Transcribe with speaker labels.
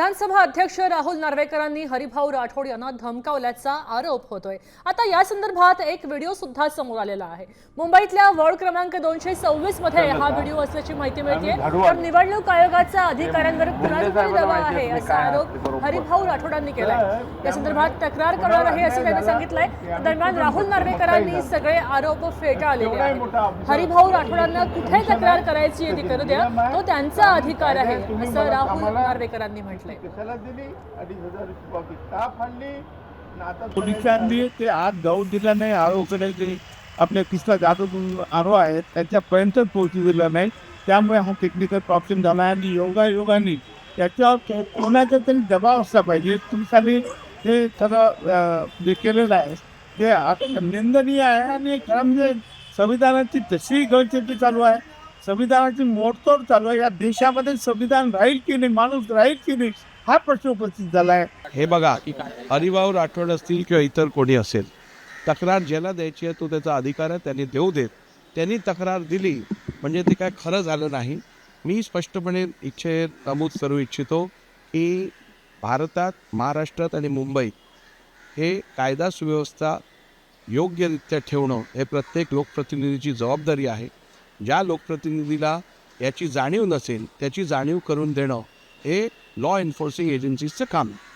Speaker 1: विधानसभा अध्यक्ष राहुल नार्वेकरांनी हरिभाऊ राठोड यांना धमकावल्याचा आरोप होतोय. आता या संदर्भात एक व्हिडिओ सुद्धा समोर आलेला आहे. मुंबईतल्या वॉर्ड क्रमांक दोनशे सव्वीसमध्ये हा व्हिडिओ असल्याची माहिती मिळते. तर निवडणूक आयोगाचा अधिकाऱ्यांवर कुणाचातरी दबाव आहे असा आरोप हरिभाऊ राठोडांनी केलाय. या संदर्भात तक्रार करणार आहे असं त्यांनी सांगितलंय. दरम्यान राहुल नार्वेकरांनी सगळे आरोप फेटाळलेले आहेत. हरिभाऊ राठोडांना कुठे तक्रार करायची ती करू द्या. तो त्यांचा अधिकार आहे असं राहुल नार्वेकरांनी
Speaker 2: कशाला दिली? अडीच हजार का फाडली आता
Speaker 3: पोलिसांनी ते आज जाऊ दिला नाही आरोकडे ते आपल्या कृष्णा जाधव आरो आहेत. त्यांच्यापर्यंत पोहोचू दिला नाही. त्यामुळे हा टेक्निकल प्रॉब्लेम झाला आहे आणि योगा योगाने त्याच्यावर कोणाचा तरी दबाव असला पाहिजे. तुमच्यानी हे सगळं जे केलेलं आहे ते आता निंदनीय आहे आणि खरं म्हणजे संविधानाची तशी गळचेपी चालू आहे. संविधानाची मोडतोड चालू आहे. या देशामध्ये संविधान राहील की नाही माणूस राहील की नाही हा प्रश्न उपस्थित झाला आहे.
Speaker 4: हे बघा हरिभाऊ राठोड असतील किंवा इतर कोणी असेल तक्रार ज्याला द्यायची आहे तो त्याचा अधिकार आहे त्यांनी देऊ देत. त्यांनी तक्रार दिली म्हणजे ते काय खरं झालं नाही. मी स्पष्टपणे इच्छे नमूद करू इच्छितो की भारतात महाराष्ट्रात आणि मुंबईत हे कायदा सुव्यवस्था योग्यरित्या ठेवणं हे प्रत्येक लोकप्रतिनिधीची जबाबदारी आहे. ज्या लोकप्रतिनिधीला याची जाणीव नसेल त्याची जाणीव करून देणं हे लॉ एन्फोर्सिंग एजन्सीजचं काम आहे.